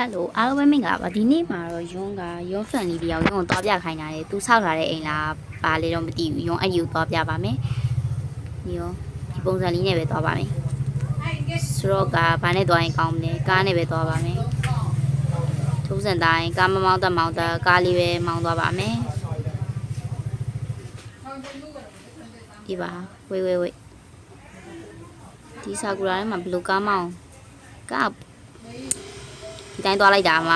ဟယ်လိုအားလုံးပဲမင်္ဂလာပါဒီနေ့မှာတော့ယွန်းကယွန်းဖန်လီတယောက်ယွန်းကိုသွားပြခိုင်းတာလေသူဆောက်လာတဲ့အိမ်လားပါလေတော့မသိဘူးယွန်းအဲ့ဒီကိုသွားပြပါမယ်ဒီရောဒီပုံစံလေးနဲ့ပဲသွားပါမယ်ဆိုတော့ကဘာနဲ့သွားရင်ကောင်းမလဲကားနဲ့ပဲသွားပါမယ်ထုံးစံတိုင်းကားမမောင်းတက်မောင်းတက်ကားလေးပဲမောင်းသွားပါမယ်ဒီပါဝေးဝေးဝေးဒီဆာကူရာထဲမှာဘယ်လိုကားမောင်းကား ဒီတိုင်းသွားလိုက်တာမှ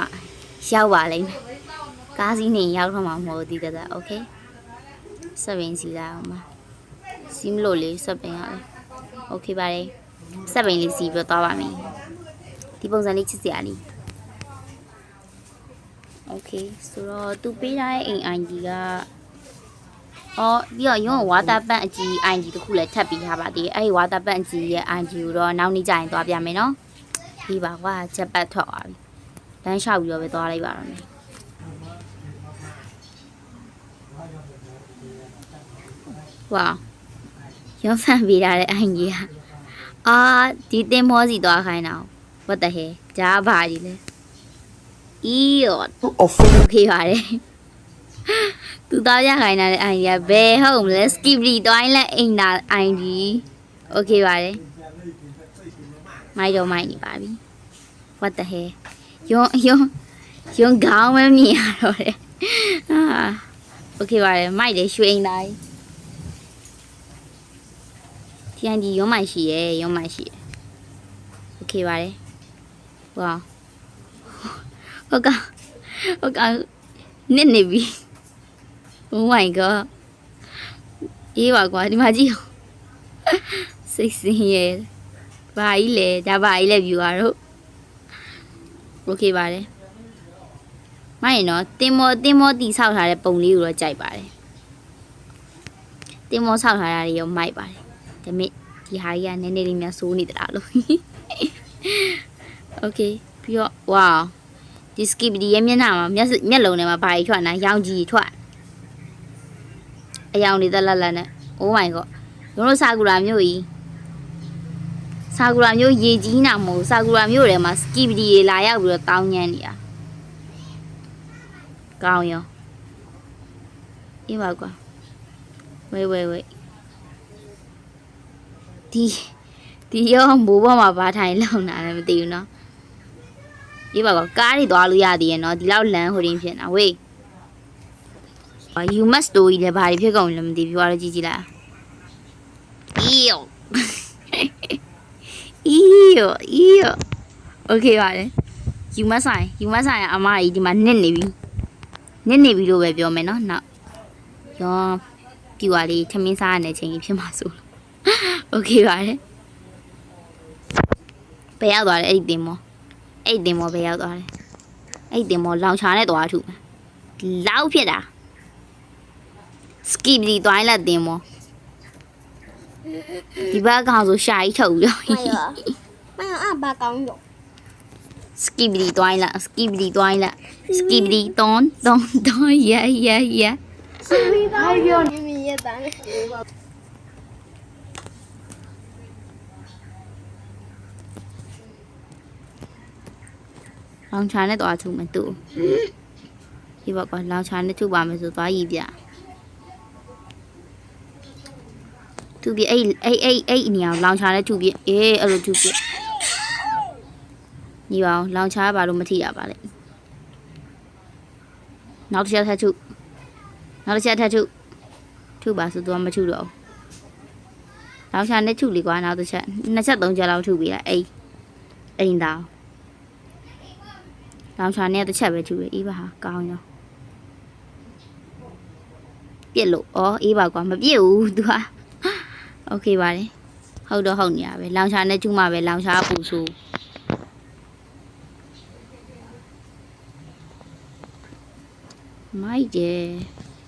ရောက်ပါလိမ့်မယ်ကားစီးနေရောက်တော့မှာမဟုတ်သေးတဲ့โอเคစပင်းစီလာအောင်ပါစီးမလို့လေစပင်းရတယ်โอเคပါတယ်စပင်းလေးစီးပြီးတော့သွားပါမယ်ဒီပုံစံလေးချစ်စရာလေးโอเคဆိုတော့သူပေးထားတဲ့အိမ် ID ကအော်ပြီးတော့ရုံးဝါတာပန့်အကြီး ID တခုလည်းထပ်ပြီးထားပါသေးတယ်အဲ့ဒီဝါတာပန့်အကြီးရဲ့ ID ကိုတော့နောက်နေ့ကျရင်သွားပြမယ်နော်ဒီပါကွာချက်ပတ်ထွက်သွားပြီ လမ်းလျှောက်ပြီးတော့ပဲသွားလိုက်ပါတော့မယ်ဝါရုံးဖန်ပေးထားတဲ့အိုင်ကြီးကအာဒီတင်မောစီသွားခိုင်းတာ what the hell ဂျားပါကြီးလဲအီးရော โอเคပါတယ်သူသားရခိုင်းတာတဲ့အိုင်ကြီးကဘယ်ဟုတ်မလဲ skibly တိုင်းလက်အိမ်နာအိုင်ကြီးโอเคပါတယ်မိုက်တော့မိုက်နေပါပြီ what the hell ယွန်းယွန်းယွန်းခေါင်းမမြင်ရတော့တယ်အာโอเคပါတယ်မိုက်တယ်ရွှေအိမ်သားကြီး TND ရုံးမိုက်ရှိရယ်ရုံးမိုက်ရှိရယ်โอเคပါတယ်ဝါဟုတ်ကဟုတ်ကနစ်နေပြီ Oh my god အေးပါကွာဒီမှာကြည့်အောင်စိတ်ဆင်းရဲဘာကြီးလဲဒါဘာကြီးလဲ view ရတော့ โอเคပါတယ်မရင်တော့တင်မောတင်မောတီဆောက်ထားတဲ့ပုံလေးကိုတော့ကြိုက်ပါတယ်တင်မောဆောက်ထားတာတွေရောမိုက်ပါတယ်ဒါပေမဲ့ဒီဟာကြီးကနည်းနည်းလေးများစိုးနေသလားလို့ โอเคပြီးတော့ဝါဒီ skip ဒီရဲ့မျက်နှာမှာမျက်မျက်လုံးထဲမှာဘာကြီးထွက်နာရောင်ကြီးထွက်အယောင်တွေတက်လက်လက်နဲ့ Oh my god တို့ဆာကူရာမျိုးကြီး ဆာကူရာမျိုးရေကြီးနာမဟုတ်ဆာကူရာမျိုးထဲမှာစကီပဒီရေလာရောက်ပြီးတော့တောင်းညမ်းနေတာကောင်းရောအေးပါကွာဝေးဝေးဝေးဒီဒီရောမိုးပေါ်မှာဘာထိုင်လောက်နာလဲမသိဘူးနော်ဒီပါကကားတွေသွားလို့ရသေးရဲ့နော်ဒီလောက်လမ်းဟိုရင်းဖြစ်နေတာဝေး you must do လေဘာတွေဖြစ်ကုန်လဲမသိဘူးအားကြီးကြီးလား ew ယောအီယောအီယောโอเคပါတယ် you must ဆိုင် you must ဆိုင်အမကြီးဒီမှာနစ်နေပြီနစ်နေပြီလို့ပဲပြောမယ်နော်နောက်ရောပြူပါလေးထမင်းစားရတဲ့ချိန်ကြီးဖြစ်မှာဆိုလို့โอเคပါတယ်ဘယ်ရောက်သွားလဲအဲ့ဒီတင်မောအဲ့ဒီတင်မောဘယ်ရောက်သွားလဲအဲ့ဒီတင်မောလောင်ချာနဲ့သွားထုမယ်လောက်ဖြစ်တာ skip ဒီသွားလိုက်တင်မော ဒီဘက်ကောင်ဆိုရှာကြီးထုတ်ပြီးတော့မယောမယောအဘကောင်ရော skibidi twila skibidi twila skibidi ton ton ton ya ya ya ဘာပြောနေမိရတာလဲလောင်ချာနဲ့သွားချူမယ်သူ့ဒီဘက်ကလောင်ချာနဲ့ချူပါမယ်ဆိုသွားရည်ပြ သူပြအဲ့အဲ့အဲ့အဲ့နေရာကိုလောင်ချာနဲ့ထုပြအေးအဲ့လိုထုပြညီပါအောင်လောင်ချာကဘာလို့မထိရပါလဲနောက်တစ်ချက်ထပ်ထုနောက်တစ်ချက်ထပ်ထုထုပါဆိုသူကမထုတော့ဘူးလောင်ချာနဲ့ထုလေကွာနောက်တစ်ချက်နှစ်ချက်သုံးချက်လောက်ထုပြီးလိုက်အိမ်အိမ်သားလောင်ချာနဲ့တစ်ချက်ပဲထူတယ်အေးပါဟာကောင်းရောပြစ်လို့ဩအေးပါကွာမပြစ်ဘူး तू ဟာ โอเคပါတယ်ဟုတ်တော့ဟုတ်နေရပဲလောင်ချာနဲ့ကျူးမှပဲလောင်ချာပူဆိုးမိုက်တယ်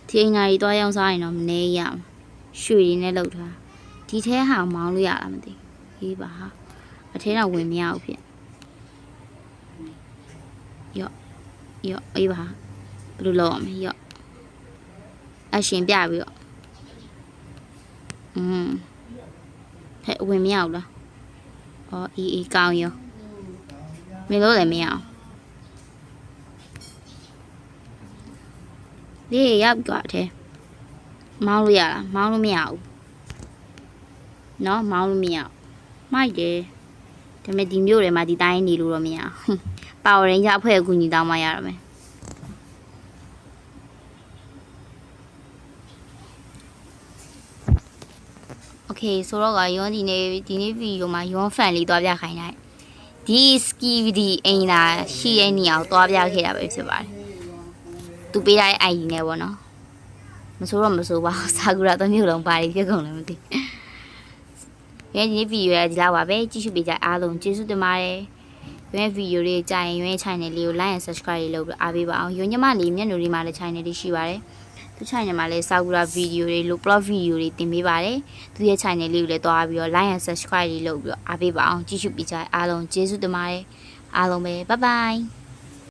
ဒီအင်္ဂါကြီးတွားရောက်စားရင်တော့မနေရမှာရွှေရည်နဲ့လှုပ်ထားဒီထဲဟာမောင်းလို့ရလားမသိဘူးအေးပါဟာအထဲတော့ဝင်မရဘူးဖြစ် ရော့အေးပါဘယ်လိုလုပ်ရမလဲရော့အရှင်ပြပြီးတော့ อืมဟဲ့ဝင်မရဘူးလားအော်အေးအေးကောင်းရောမင်းတို့လည်းမရအောင်ဒီရောက်ကြတယ်မောင်းလို့ရလားမောင်းလို့မရဘူးเนาะမောင်းလို့မရမိုက်တယ်ဒါပေမဲ့ဒီမျိုးတွေမှာဒီတိုင်းနေလို့တော့မရပါဝရန်ကြအဖွဲ့အကူညီတောင်းမှရတော့မယ် okay ဆိုတော့ကယောဒီနေ့ဒီနေ့ဗီဒီယိုမှာယောဖန်လေးသွားပြခိုင်းလိုက်ဒီစကီဒီအင်နာရှိတဲ့နေရာကိုသွားပြခဲ့တာပဲဖြစ်ပါတယ်သူပေးထားတဲ့ ID နဲ့ပေါ့နော်မဆိုးတော့မဆိုးပါဆာကူရာတစ်မျိုးလုံးပါတယ်ပြကုန်လည်းမသိရွေးဒီဗီဒီယိုရဒီလောက်ပါပဲကြည့်ရှုပေးကြအားလုံးကျေးဇူးတင်ပါတယ်ရွေးဗီဒီယိုလေးကြရင်ရွေး channel လေးကို like and subscribe လေးလုပ်ပြီးအားပေးပါအောင်ရွေးညမလေးမျက်နှာလေးမှာလည်း channel လေးရှိပါတယ် သူ channel မှာလည်းစာကူရာဗီဒီယိုတွေလို့ blog ဗီဒီယိုတွေတင်ပေးပါတယ်။သူရဲ့ channel လေးကိုလည်းတွားပြီးတော့ like and subscribe လေးလုပ်ပြီးတော့အားပေးပါအောင်။ကြည့်ရှုပေးကြအားလုံးကျေးဇူးတင်ပါတယ်။အားလုံးပဲ bye bye